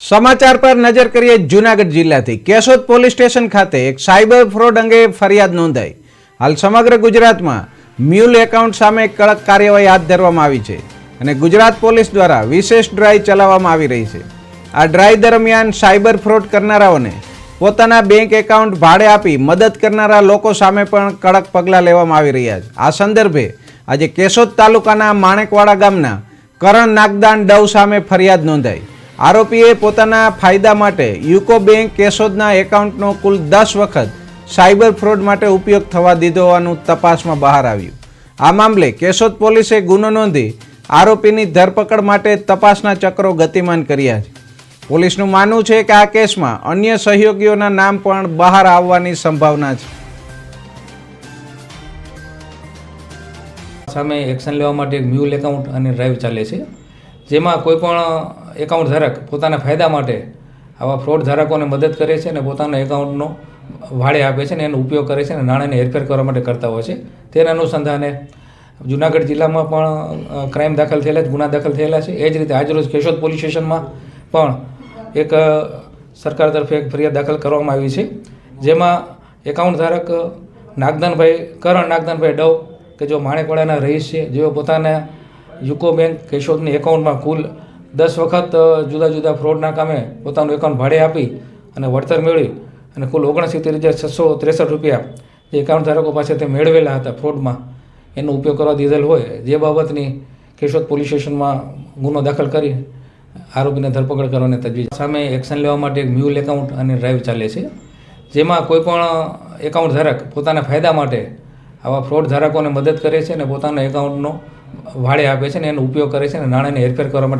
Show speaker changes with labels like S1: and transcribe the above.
S1: સમાચાર પર નજર કરીએ જૂનાગઢ જિલ્લાથી. કેશોદ પોલીસ સ્ટેશન ખાતે એક સાયબર ફ્રોડ અંગે ફરિયાદ નોંધાઈ. હાલ સમગ્ર ગુજરાતમાં મ્યુલ એકાઉન્ટ સામે કડક કાર્યવાહી હાથ ધરવામાં આવી છે અને ગુજરાત પોલીસ દ્વારા વિશેષ ડ્રાઈવ ચલાવવામાં આવી રહી છે. આ ડ્રાઈવ દરમિયાન સાયબર ફ્રોડ કરનારાઓને પોતાના બેંક એકાઉન્ટ ભાડે આપી મદદ કરનારા લોકો સામે પણ કડક પગલાં લેવામાં આવી રહ્યા છે. આ સંદર્ભે આજે કેશોદ તાલુકાના માણેકવાડા ગામના કરણ નાગદાન ડવ સામે ફરિયાદ નોંધાઈ. આરોપીએ પોતાના ફાયદા માટે યુકો બેંક કેશોદના એકાઉન્ટનો કુલ દસ વખત સાયબર ફ્રોડ માટે ઉપયોગ થવા દીધો હોવાનું તપાસમાં બહાર આવ્યું. આ મામલે કેશોદ પોલીસે ગુનો નોંધી આરોપીની ધરપકડ માટે તપાસના ચક્રો ગતિમાન કર્યા છે. પોલીસનું માનવું છે કે આ કેસમાં અન્ય સહયોગીઓના નામ પણ બહાર આવવાની સંભાવના છે.
S2: સામે એક્શન લેવા માટે એક મ્યુલ એકાઉન્ટ અને ડ્રાઈવ ચાલે છે. જેમાં કોઈ પણ એકાઉન્ટ ધારક પોતાના ફાયદા માટે આવા ફ્રોડ ધારકોને મદદ કરે છે અને પોતાના એકાઉન્ટનો ભાડે આપે છે અને એનો ઉપયોગ કરે છે અને નાણાંને હેરફેર કરવા માટે કરતા હોય છે. તેના અનુસંધાને જુનાગઢ જિલ્લામાં પણ ક્રાઇમ દાખલ થયેલા છે, ગુના દાખલ થયેલા છે. એ જ રીતે આજરોજ કેશોદ પોલીસ સ્ટેશનમાં પણ એક સરકાર તરફે એક ફરિયાદ દાખલ કરવામાં આવી છે. જેમાં એકાઉન્ટ ધારક નાગદાનભાઈ કરણ નાગદાનભાઈ ડવ કે જો માણેકવાડાના રહીશ છે, જેઓ પોતાના યુકો બેંક કેશોદની એકાઉન્ટમાં કુલ દસ વખત જુદા જુદા ફ્રોડના કામે પોતાનું એકાઉન્ટ ભાડે આપી અને વળતર મેળવી અને કુલ ઓગણસિત્તેર હજાર છસો ત્રેસઠ રૂપિયા જે એકાઉન્ટ ધારકો પાસેથી મેળવેલા હતા ફ્રોડમાં એનો ઉપયોગ કરવા દીધેલ હોય. જે બાબતની કેશોદ પોલીસ સ્ટેશનમાં ગુનો દાખલ કરી આરોપીને ધરપકડ કરવાની તજવીજ. સામે એક્શન લેવા માટે એક મ્યુલ એકાઉન્ટ અને ડ્રાઈવ ચાલે છે. જેમાં કોઈપણ એકાઉન્ટ ધારક પોતાના ફાયદા માટે આવા ફ્રોડ ધારકોને મદદ કરે છે અને પોતાના એકાઉન્ટનો ભાડે આપે છે અને એનો ઉપયોગ કરે છે અને નાણાંને હેરફેર કરવા માટે